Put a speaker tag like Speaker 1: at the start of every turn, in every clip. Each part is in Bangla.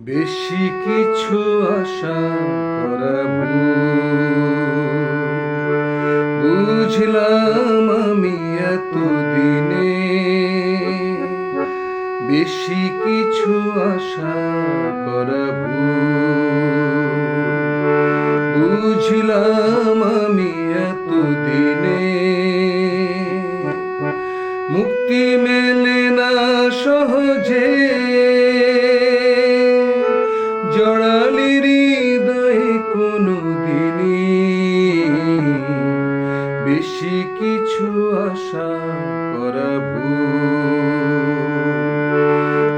Speaker 1: বেশি কিছু আশা করা। বুঝলাম আমি এতদিনে বেশি কিছু আশা করা ভুল। বুঝলাম মুক্তি মেলে না সহজে। জড়ালি হৃদয়ে কোনো দিনই বেশি কিছু আশা করা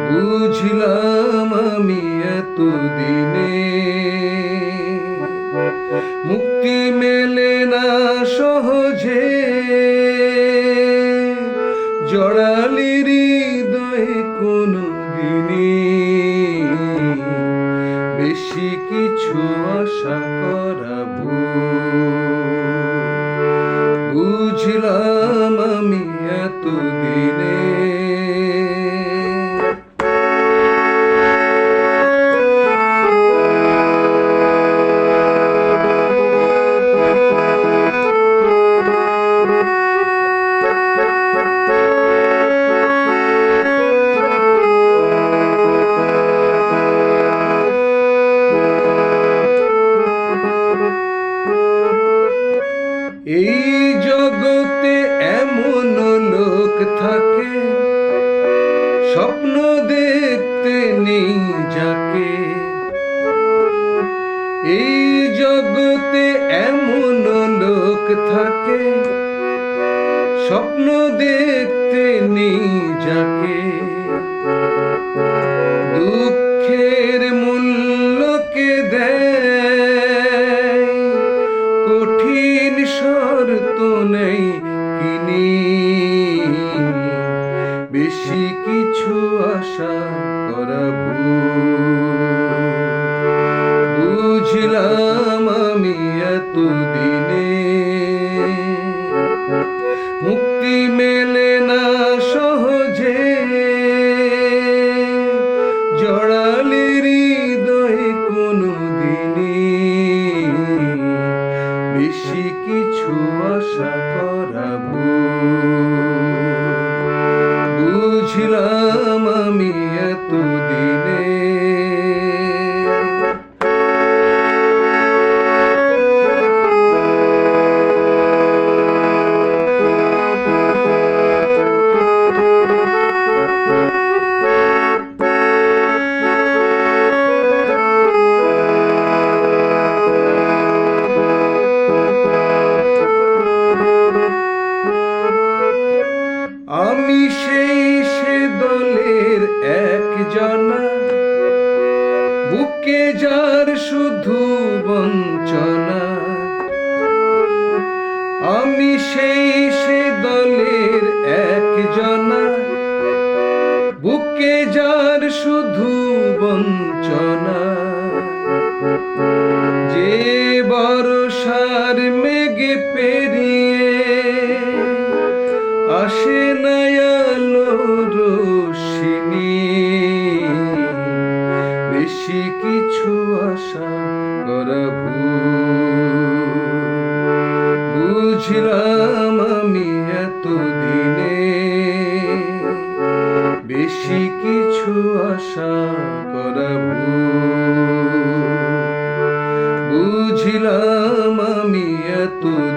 Speaker 1: বুঝলাম আমি এতদিনে। মুক্তি মেলে না সহজে। জড়ালি হৃদয়ে কোনো দিনে। বেশি কিছু আশা করা স্বপ্ন দেখতে নেই যাকে এই জগতে এমন লোক থাকে স্বপ্ন দেখতে নেই যাকে দুঃখের এতদিনে যার শুধু বঞ্চনা। আমি সেই সে দলের এক জনা বুকে যার শুধু বঞ্চনা। যে বর্ষার মেঘে পেরিয়ে আসে নয়ালো বেশি কিছু আশা করা। বুঝলাম আমি এতদিনে বেশি কিছু আশা করা। বুঝলাম আমি এতদিনে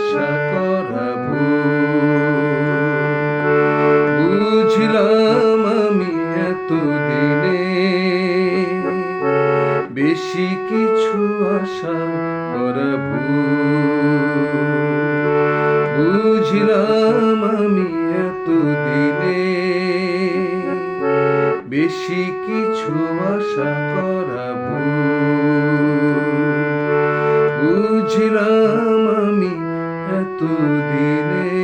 Speaker 1: আশা করা। বুঝলাম আমি এতদিনে বেশি কিছু আশা করা। বুঝলাম আমি এতদিনে বেশি কিছু আশা করা আমি এতদিনে